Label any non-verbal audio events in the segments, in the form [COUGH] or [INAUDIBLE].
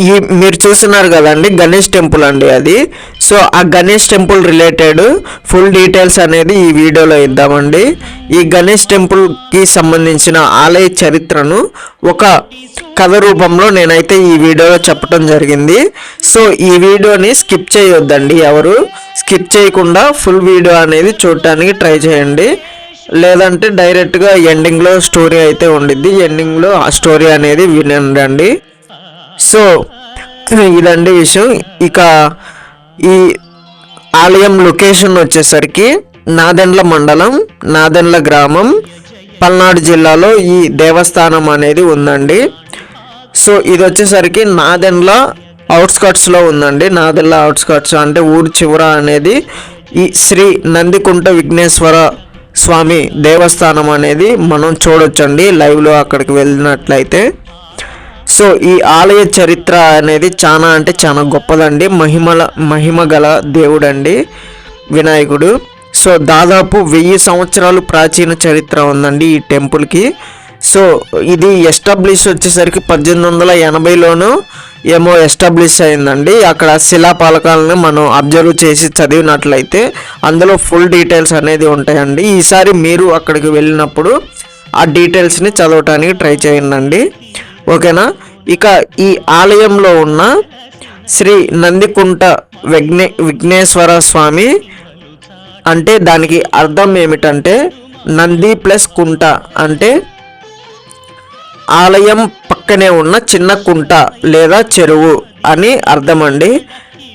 ఈ మీరు చూస్తున్నారు కదండి గణేష్ టెంపుల్ అండి అది. సో ఆ Ganesh temple related full details అనేది ఈ వీడియోలో ఇద్దామండి. ఈ గణేష్ టెంపుల్కి సంబంధించిన ఆలయ చరిత్రను ఒక కథ రూపంలో నేనైతే ఈ వీడియోలో చెప్పడం జరిగింది. సో ఈ వీడియోని స్కిప్ చేయొద్దండి ఎవరు. స్కిప్ చేయకుండా ఫుల్ వీడియో అనేది చూడటానికి ట్రై చేయండి. లేదంటే డైరెక్ట్గా ఎండింగ్లో స్టోరీ అయితే ఉండిద్ది. ఎండింగ్లో ఆ స్టోరీ అనేది వినండి. సో ఇదండి విషయం. ఇక ఈ ఆలయం లొకేషన్ వచ్చేసరికి నాదెండ్ల మండలం నాదెండ్ల గ్రామం పల్నాడు జిల్లాలో ఈ దేవస్థానం అనేది ఉందండి. సో ఇది వచ్చేసరికి నాదెండ్ల అవుట్స్కట్స్లో ఉందండి. నాదెండ్ల అవుట్స్కట్స్ అంటే ఊరు చివర అనేది ఈ శ్రీ నందికుంట విఘ్నేశ్వర స్వామి దేవస్థానం అనేది మనం చూడొచ్చండి లైవ్లో అక్కడికి వెళ్ళినట్లయితే. సో ఈ ఆలయ చరిత్ర అనేది చాలా అంటే చాలా గొప్పదండి. మహిమల మహిమ గల దేవుడండి వినాయకుడు. సో దాదాపు వెయ్యి సంవత్సరాలు ప్రాచీన చరిత్ర ఉందండి ఈ టెంపుల్కి. సో ఇది ఎస్టాబ్లిష్ వచ్చేసరికి పద్దెనిమిది వందల ఎనభైలోను ఏమో ఎస్టాబ్లిష్ అయిందండి. అక్కడ శిలాపాలకాలను మనం అబ్జర్వ్ చేసి చదివినట్లయితే అందులో ఫుల్ డీటెయిల్స్ అనేది ఉంటాయండి. ఈసారి మీరు అక్కడికి వెళ్ళినప్పుడు ఆ డీటెయిల్స్ని చదవటానికి ట్రై చేయండి ఓకేనా? ఇక ఈ ఆలయంలో ఉన్న శ్రీ నందికుంట విఘ్నే విఘ్నేశ్వర స్వామి అంటే దానికి అర్థం ఏమిటంటే నంది ప్లస్ కుంట అంటే ఆలయం పక్కనే ఉన్న చిన్న కుంట లేదా చెరువు అని అర్థమండి. అండి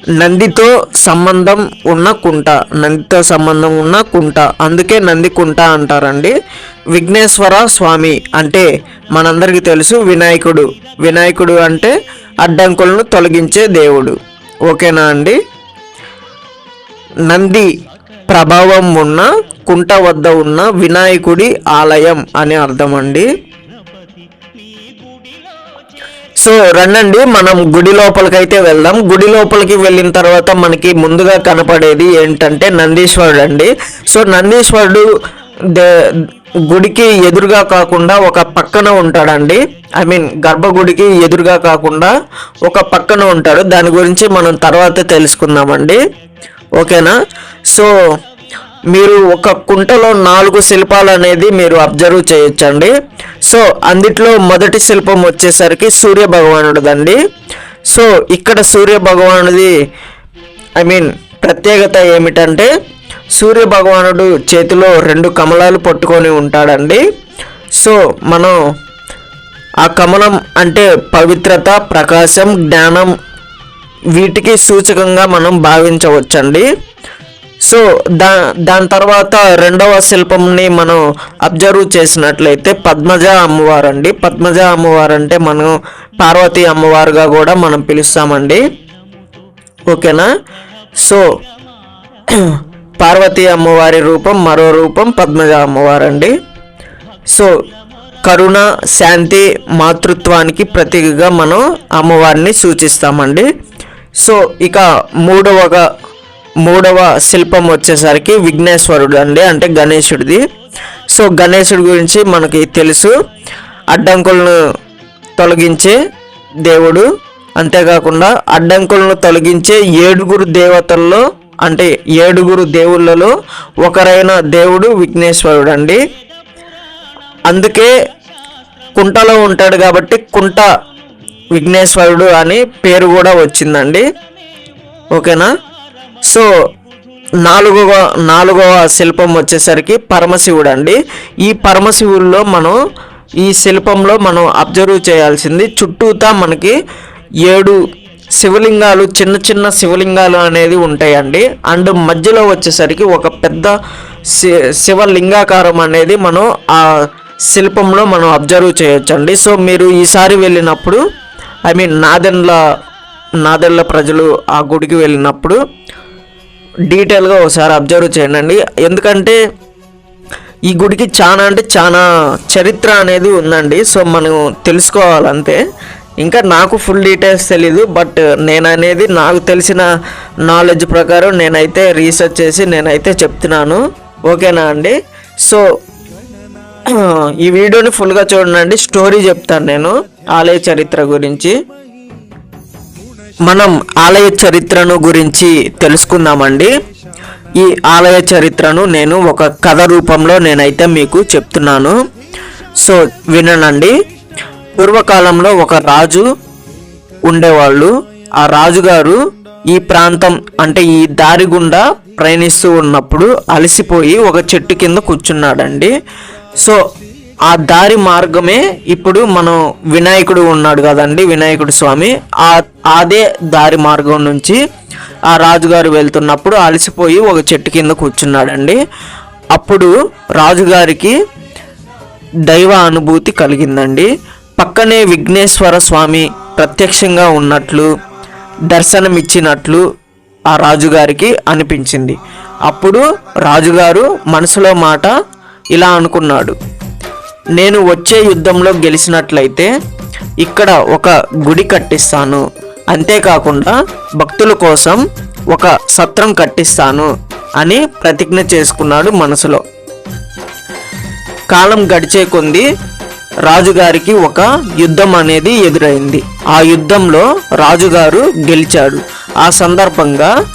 నందితో సంబంధం ఉన్న కుంట నందితో సంబంధం ఉన్న కుంట. అందుకే నంది కుంట అంటారండి. విఘ్నేశ్వర స్వామి అంటే మనందరికీ తెలుసు వినాయకుడు. వినాయకుడు అంటే అడ్డంకులను తొలగించే దేవుడు. ఓకేనా అండి? నంది ప్రభావం ఉన్న కుంట వద్ద ఉన్న వినాయకుడి ఆలయం అని అర్థం అండి సో రండండి మనం గుడి లోపలికైతే వెళ్దాం. గుడి లోపలికి వెళ్ళిన తర్వాత మనకి ముందుగా కనపడేది ఏంటంటే నందీశ్వరుడు అండి. సో నందీశ్వరుడు గుడికి ఎదురుగా కాకుండా ఒక పక్కన ఉంటాడండి. ఐ మీన్ గర్భగుడికి ఎదురుగా కాకుండా ఒక పక్కన ఉంటాడు. దాని గురించి మనం తర్వాత తెలుసుకుందామండి. ఓకేనా? సో మీరు ఒక కుంటలో నాలుగు శిల్పాలు అనేది మీరు అబ్జర్వ్ చేయొచ్చండి. సో అందుట్లో మొదటి శిల్పం వచ్చేసరికి సూర్య భగవానుడిదండి. సో ఇక్కడ సూర్య భగవానుడి ఐ మీన్ ప్రత్యేకత ఏమిటంటే సూర్య భగవానుడు చేతిలో రెండు కమలాలు పట్టుకొని ఉంటాడండి. సో మనం ఆ కమలం అంటే పవిత్రత ప్రకాశం జ్ఞానం వీటికి సూచకంగా మనం భావించవచ్చండి. సో దా దాని తర్వాత రెండవ శిల్పంని మనం అబ్జర్వ్ చేసినట్లయితే పద్మజ అమ్మవారు అండి పద్మజ అమ్మవారు అంటే మనం పార్వతీ అమ్మవారుగా కూడా మనం పిలుస్తామండి. ఓకేనా? సో [CLEARS THROAT] పార్వతీ అమ్మవారి రూపం మరో రూపం పద్మజ అమ్మవారు అండి సో కరుణ శాంతి మాతృత్వానికి ప్రతీకగా మనం అమ్మవారిని సూచిస్తామండి. సో ఇక మూడవగా మూడవ శిల్పం వచ్చేసరికి విఘ్నేశ్వరుడు అండి అంటే గణేశుడిది. సో గణేశుడి గురించి మనకి తెలుసు. అడ్డంకులను తొలగించే దేవుడు అంతేకాకుండా అడ్డంకులను తొలగించే ఏడుగురు దేవతల్లో అంటే ఏడుగురు దేవుళ్ళలో ఒకరైన దేవుడు విఘ్నేశ్వరుడు అండి అందుకే కుంటలో ఉంటాడు కాబట్టి కుంట విఘ్నేశ్వరుడు అని పేరు కూడా వచ్చిందండి. ఓకేనా? సో నాలుగవ నాలుగవ శిల్పం వచ్చేసరికి పరమశివుడు అండి ఈ పరమశివుల్లో మనం ఈ శిల్పంలో మనం అబ్జర్వ్ చేయాల్సింది చుట్టూతా మనకి ఏడు శివలింగాలు చిన్న చిన్న శివలింగాలు అనేది ఉంటాయండి. అండ్ మధ్యలో వచ్చేసరికి ఒక పెద్ద శి శివలింగాకారం అనేది మనం ఆ శిల్పంలో మనం అబ్జర్వ్ చేయొచ్చండి. సో మీరు ఈసారి వెళ్ళినప్పుడు ఐ మీన్ నాదెండ్ల నాదెండ్ల ప్రజలు ఆ గుడికి వెళ్ళినప్పుడు డీటెయిల్గా ఒకసారి అబ్జర్వ్ చేయండి. ఎందుకంటే ఈ గుడికి చాలా అంటే చాలా చరిత్ర అనేది ఉందండి. సో మనం తెలుసుకోవాలంతే. ఇంకా నాకు ఫుల్ డీటెయిల్స్ తెలీదు. బట్ నేను అనేది నాకు తెలిసిన నాలెడ్జ్ ప్రకారం నేనైతే రీసెర్చ్ చేసి నేనైతే చెప్తున్నాను. ఓకేనా అండి? సో ఈ వీడియోని ఫుల్గా చూడండి. స్టోరీ చెప్తాను నేను. ఆలయ చరిత్ర గురించి. మనం ఆలయ చరిత్రను గురించి తెలుసుకుందామండి. ఈ ఆలయ చరిత్రను నేను ఒక కథ రూపంలో నేనైతే మీకు చెప్తున్నాను. సో వినండి పూర్వకాలంలో ఒక రాజు ఉండేవాళ్ళు. ఆ రాజుగారు ఈ ప్రాంతం అంటే ఈ దారి గుండా ప్రయాణిస్తూ ఉన్నప్పుడు అలసిపోయి ఒక చెట్టు కింద కూర్చున్నాడండి. సో ఆ దారి మార్గమే ఇప్పుడు మనం వినాయకుడు ఉన్నాడు కదండి వినాయకుడు స్వామి. ఆ అదే దారి మార్గం నుంచి ఆ రాజుగారు వెళ్తున్నప్పుడు అలసిపోయి ఒక చెట్టు కింద కూర్చున్నాడండి. అప్పుడు రాజుగారికి దైవ అనుభూతి కలిగిందండి. పక్కనే విఘ్నేశ్వర స్వామి ప్రత్యక్షంగా ఉన్నట్లు దర్శనమిచ్చినట్లు ఆ రాజుగారికి అనిపించింది. అప్పుడు రాజుగారు మనసులో మాట ఇలా అనుకున్నాడు. నేను వచ్చే యుద్ధంలో గెలిచినట్లయితే ఇక్కడ ఒక గుడి కట్టిస్తాను. అంతేకాకుండా భక్తుల కోసం ఒక సత్రం కట్టిస్తాను అని ప్రతిజ్ఞ చేసుకున్నాడు మనసులో. కాలం గడిచే కొంది రాజుగారికి ఒక యుద్ధం అనేది ఎదురైంది. ఆ యుద్ధంలో రాజుగారు గెలిచాడు ఆ సందర్భంగా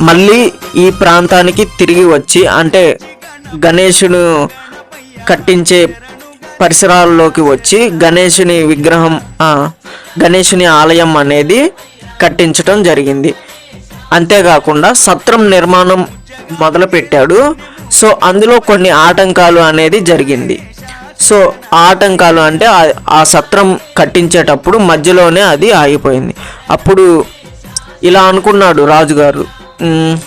మళ్ళీ ఈ ప్రాంతానికి తిరిగి వచ్చి అంటే గణేషును కట్టించే పరిసరాల్లోకి వచ్చి గణేషుని విగ్రహం గణేషుని ఆలయం అనేది కట్టించటం జరిగింది. అంతేకాకుండా సత్రం నిర్మాణం మొదలుపెట్టాడు. సో అందులో కొన్ని ఆటంకాలు అనేది జరిగింది. సో ఆ ఆటంకాలు అంటే ఆ- సత్రం కట్టించేటప్పుడు మధ్యలోనే అది ఆగిపోయింది. అప్పుడు ఇలా అనుకున్నాడు రాజుగారు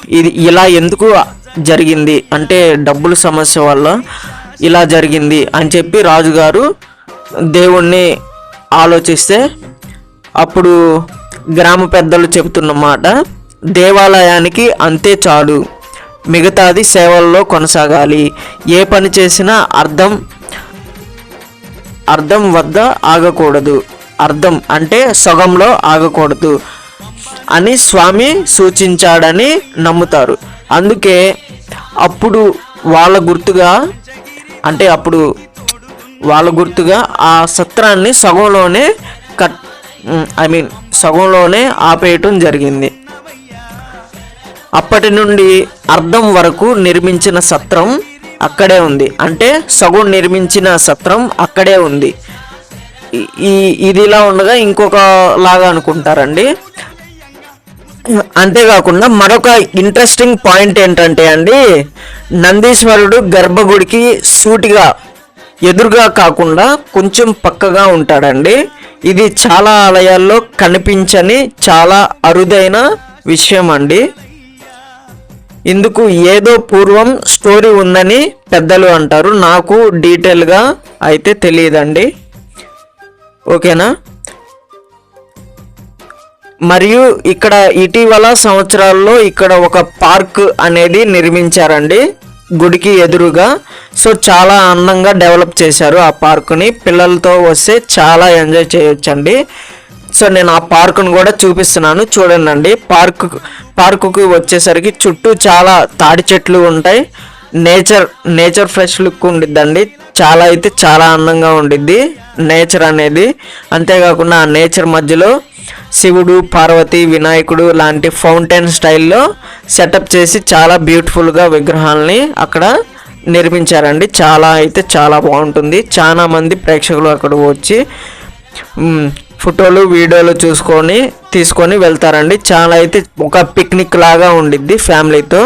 ఇది ఇలా ఎందుకు జరిగింది? అంటే డబ్బుల సమస్య వల్ల ఇలా జరిగింది అని చెప్పి రాజుగారు దేవుణ్ణి ఆలోచిస్తే అప్పుడు గ్రామ పెద్దలు చెబుతున్నమాట దేవాలయానికి అంతే చాలు. మిగతాది సేవల్లో కొనసాగాలి. ఏ పని చేసినా అర్థం అర్థం వద్ద ఆగకూడదు. అర్థం అంటే సగంలో ఆగకూడదు అని స్వామి సూచించాడని నమ్ముతారు. అందుకే అప్పుడు వాళ్ళ గుర్తుగా అంటే అప్పుడు వాళ్ళ గుర్తుగా ఆ సత్రాన్ని సగంలోనే కట్ ఐ మీన్ సగంలోనే ఆపేయటం జరిగింది. అప్పటి నుండి అర్థం వరకు నిర్మించిన సత్రం అక్కడే ఉంది. అంటే సగం నిర్మించిన సత్రం అక్కడే ఉంది. ఈ- ఈ ఇది ఇలా ఉండగా ఇంకొక లాగా అనుకుంటారండి. అంతేకాకుండా మరొక ఇంట్రెస్టింగ్ పాయింట్ ఏంటంటే అండి నందీశ్వరుడు గర్భగుడికి సూటిగా ఎదురుగా కాకుండా కొంచెం పక్కగా ఉంటాడండి. ఇది చాలా ఆలయాల్లో కనిపించని చాలా అరుదైన విషయం అండి. ఇందుకు ఏదో పూర్వం స్టోరీ ఉందని పెద్దలు అంటారు. నాకు డీటెయిల్గా అయితే తెలియదండి. ఓకేనా? మరియు ఇక్కడ ఇటీవల సంవత్సరాల్లో ఇక్కడ ఒక పార్క్ అనేది నిర్మించారండి గుడికి ఎదురుగా. సో చాలా అందంగా డెవలప్ చేశారు ఆ పార్కుని. పిల్లలతో వస్తే చాలా ఎంజాయ్ చేయొచ్చండి. సో నేను ఆ పార్కును కూడా చూపిస్తున్నాను చూడండి పార్క్ పార్కుకు వచ్చేసరికి చుట్టూ చాలా తాడి చెట్లు ఉంటాయి. నేచర్ నేచర్ ఫ్రెష్ లుక్ ఉండిద్దండి. చాలా అయితే చాలా అందంగా ఉండిద్ది. నేచర్ అనేది అంతేకాకుండా ఆ నేచర్ మధ్యలో శివుడు పార్వతి వినాయకుడు లాంటి ఫౌంటైన్ స్టైల్లో సెటప్ చేసి చాలా బ్యూటిఫుల్గా విగ్రహాలని అక్కడ నిర్మించారండి. చాలా అయితే చాలా బాగుంటుంది. చాలా మంది ప్రేక్షకులు అక్కడ వచ్చి ఫోటోలు వీడియోలు చూసుకొని తీసుకొని వెళ్తారండి. చాలా అయితే ఒక పిక్నిక్ లాగా ఉండిద్ది ఫ్యామిలీతో.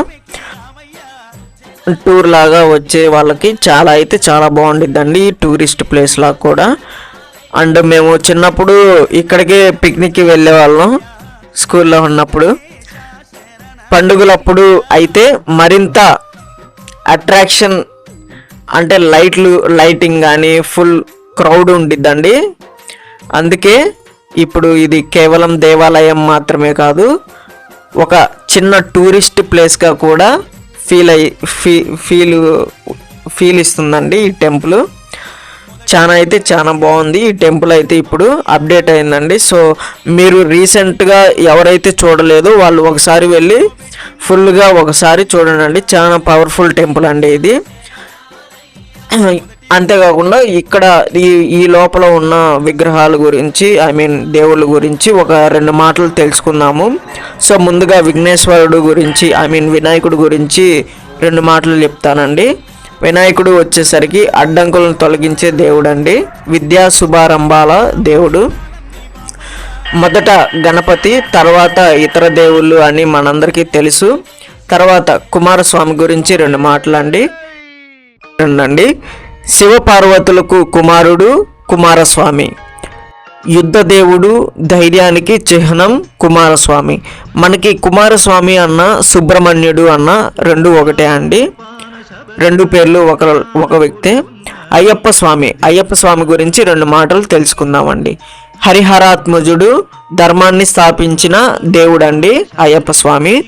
టూర్ లాగా వచ్చే వాళ్ళకి చాలా అయితే చాలా బాగుండిద్దండి ఈ టూరిస్ట్ ప్లేస్ లాగా కూడా. అండ్ మేము చిన్నప్పుడు ఇక్కడికే పిక్నిక్కి వెళ్ళే వాళ్ళం స్కూల్లో ఉన్నప్పుడు. పండుగలప్పుడు అయితే మరింత అట్రాక్షన్ అంటే లైట్లు లైటింగ్ కానీ ఫుల్ క్రౌడ్ ఉండిద్దండి. అందుకే ఇప్పుడు ఇది కేవలం దేవాలయం మాత్రమే కాదు ఒక చిన్న టూరిస్ట్ ప్లేస్గా కూడా ఫీల్ అయ్యి ఫీ ఫీల్ ఫీల్ ఇస్తుందండి ఈ టెంపుల్. చాలా అయితే చాలా బాగుంది. ఈ టెంపుల్ అయితే ఇప్పుడు అప్డేట్ అయిందండి. సో మీరు రీసెంట్గా ఎవరైతే చూడలేదో వాళ్ళు ఒకసారి వెళ్ళి ఫుల్గా ఒకసారి చూడండి. చాలా పవర్ఫుల్ టెంపుల్ అండి ఇది. అంతేకాకుండా ఇక్కడ ఈ ఈ లోపల ఉన్న విగ్రహాల గురించి ఐ మీన్ దేవుళ్ళ గురించి ఒక రెండు మాటలు తెలుసుకుందాము. సో ముందుగా విఘ్నేశ్వరుడు గురించి ఐ మీన్ వినాయకుడు గురించి రెండు మాటలు చెప్తానండి. వినాయకుడు వచ్చేసరికి అడ్డంకులను తొలగించే దేవుడండి. విద్యా శుభారంభాల దేవుడు. మొదట గణపతి తర్వాత ఇతర దేవుళ్ళు అని మనందరికీ తెలుసు. తర్వాత కుమారస్వామి గురించి రెండు మాటలండి. అండి శివపార్వతులకు కుమారుడు కుమారస్వామి. యుద్ధదేవుడు ధైర్యానికి చిహ్నం కుమారస్వామి. మనకి కుమారస్వామి అన్న సుబ్రహ్మణ్యుడు అన్న రెండు ఒకటే అండి. రెండు పేర్లు ఒక ఒక వ్యక్తే. అయ్యప్ప స్వామి అయ్యప్ప స్వామి గురించి రెండు మాటలు తెలుసుకుందామండి. హరిహరాత్మజుడు ధర్మాన్ని స్థాపించిన దేవుడండి అయ్యప్ప స్వామి.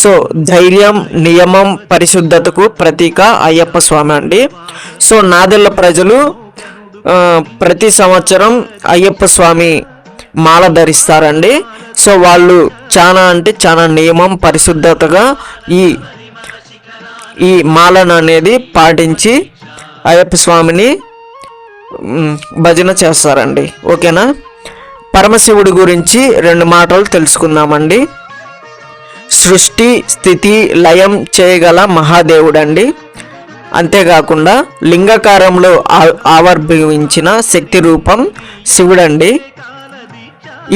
సో ధైర్యం నియమం పరిశుద్ధతకు ప్రతీక అయ్యప్ప స్వామి అండి. సో నాదెళ్ళ ప్రజలు ప్రతి సంవత్సరం అయ్యప్ప స్వామి మాల ధరిస్తారండి. సో వాళ్ళు చాలా అంటే చాలా నియమం పరిశుద్ధతగా ఈ ఈ మాలను అనేది పాటించి అయ్యప్ప స్వామిని భజన చేస్తారండి. ఓకేనా? పరమశివుడి గురించి రెండు మాటలు తెలుసుకుందామండి. సృష్టి స్థితి లయం చేయగల మహాదేవుడండి. అంతేకాకుండా లింగకారంలో ఆవిర్భవించిన శక్తి రూపం శివుడండి.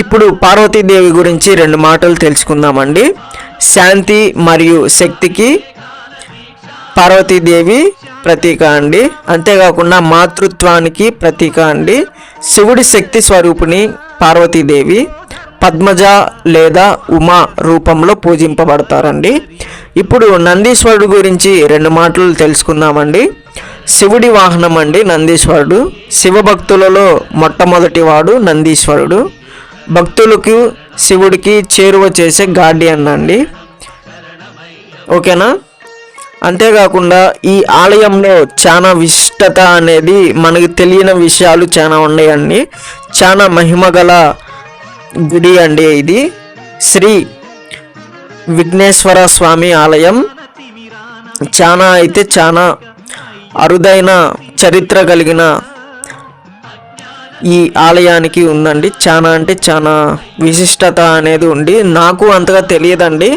ఇప్పుడు పార్వతీదేవి గురించి రెండు మాటలు తెలుసుకుందామండి. శాంతి మరియు శక్తికి పార్వతీదేవి ప్రతీక అండి. అంతేకాకుండా మాతృత్వానికి ప్రతీక అండి. శివుడి శక్తి స్వరూపిణి పార్వతీదేవి. పద్మజ లేదా ఉమా రూపంలో పూజింపబడతారండి. ఇప్పుడు నందీశ్వరుడు గురించి రెండు మాటలు తెలుసుకుందామండి. శివుడి వాహనం అండి నందీశ్వరుడు. శివభక్తులలో మొట్టమొదటి వాడు నందీశ్వరుడు. భక్తులకు శివుడికి చేరువ చేసే గార్డియన్ అండి. ఓకేనా? అంతేకాకుండా ఈ ఆలయంలో చాలా విశిష్టత అనేది మనకు తెలియని విషయాలు చాలా ఉన్నాయండి. చాలా మహిమగల గుడి అండి ఇది. శ్రీ విఘ్నేశ్వర స్వామి ఆలయం. చాలా అయితే చాలా అరుదైన చరిత్ర కలిగిన ఈ ఆలయానికి ఉందండి. చాలా అంటే చాలా విశిష్టత అనేది ఉంది. నాకు అంతగా తెలియదండి.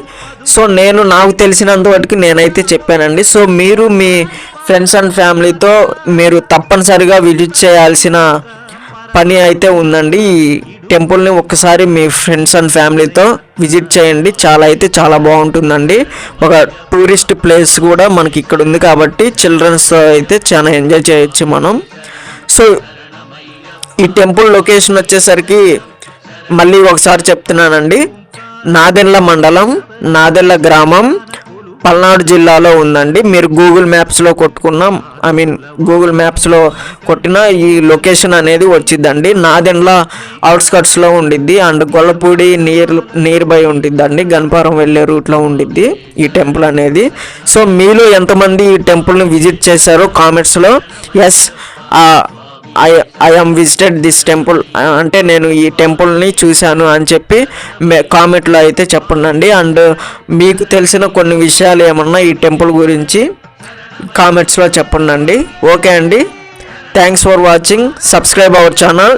సో నేను నాకు తెలిసినంత వరకు నేనైతే చెప్పానండి. సో మీరు మీ ఫ్రెండ్స్ అండ్ ఫ్యామిలీతో మీరు తప్పనిసరిగా విజిట్ చేయాల్సిన పని అయితే ఉందండి. ఈ టెంపుల్ని ఒక్కసారి మీ ఫ్రెండ్స్ అండ్ ఫ్యామిలీతో విజిట్ చేయండి. చాలా అయితే చాలా బాగుంటుందండి. ఒక టూరిస్ట్ ప్లేస్ కూడా మనకి ఇక్కడ ఉంది కాబట్టి చిల్డ్రన్స్ అయితే చాలా ఎంజాయ్ చేయొచ్చు మనం. సో ఈ టెంపుల్ లొకేషన్ వచ్చేసరికి మళ్ళీ ఒకసారి చెప్తున్నానండి. నాదెండ్ల మండలం నాదెండ్ల గ్రామం పల్నాడు జిల్లాలో ఉందండి. మీరు గూగుల్ మ్యాప్స్లో కొట్టుకున్న ఐ మీన్ గూగుల్ మ్యాప్స్లో కొట్టిన ఈ లొకేషన్ అనేది వచ్చిందండి నాదెండ్ల అవుట్స్కట్స్లో ఉండిద్ది. And Gollapudi near near by ఉండిద్దండి. గన్పారం వెళ్ళే రూట్లో ఉండిద్ది ఈ టెంపుల్ అనేది. సో మీలో ఎంతమంది ఈ టెంపుల్ని విజిట్ చేశారో కామెంట్స్లో yes I I am visited this temple. అంటే నేను ఈ టెంపుల్ని చూశాను అని చెప్పి కామెంట్లో అయితే చెప్పండి అండ్ మీకు తెలిసిన కొన్ని విషయాలు ఏమన్నా ఈ టెంపుల్ గురించి కామెంట్స్లో చెప్పండి ఓకే అండి. Thanks for watching. Subscribe our channel.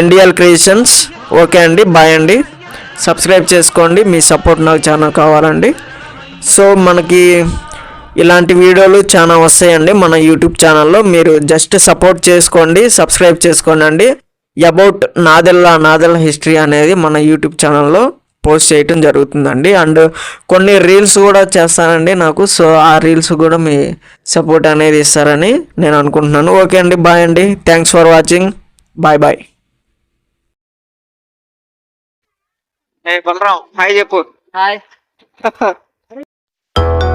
NDL creations. Okay అండి. బాయ్ అండి. సబ్స్క్రైబ్ చేసుకోండి. మీ సపోర్ట్ నాకు చాలా కావాలండి. సో మనకి ఇలాంటి వీడియోలు చాలా వస్తాయండి మన యూట్యూబ్ ఛానల్లో మీరు జస్ట్ సపోర్ట్ చేసుకోండి సబ్స్క్రైబ్ చేసుకోండి అండి అబౌట్ నాదెల్ల నాదెల్ల హిస్టరీ అనేది మన యూట్యూబ్ ఛానల్లో పోస్ట్ చేయటం జరుగుతుందండి. అండ్ కొన్ని రీల్స్ కూడా చేస్తానండి నాకు. సో ఆ రీల్స్ కూడా మీ సపోర్ట్ అనేది ఇస్తారని నేను అనుకుంటున్నాను. ఓకే అండి బాయ్ అండి. Thanks for watching bye bye A Balaram hi చెప్పు. హాయ్. [LAUGHS]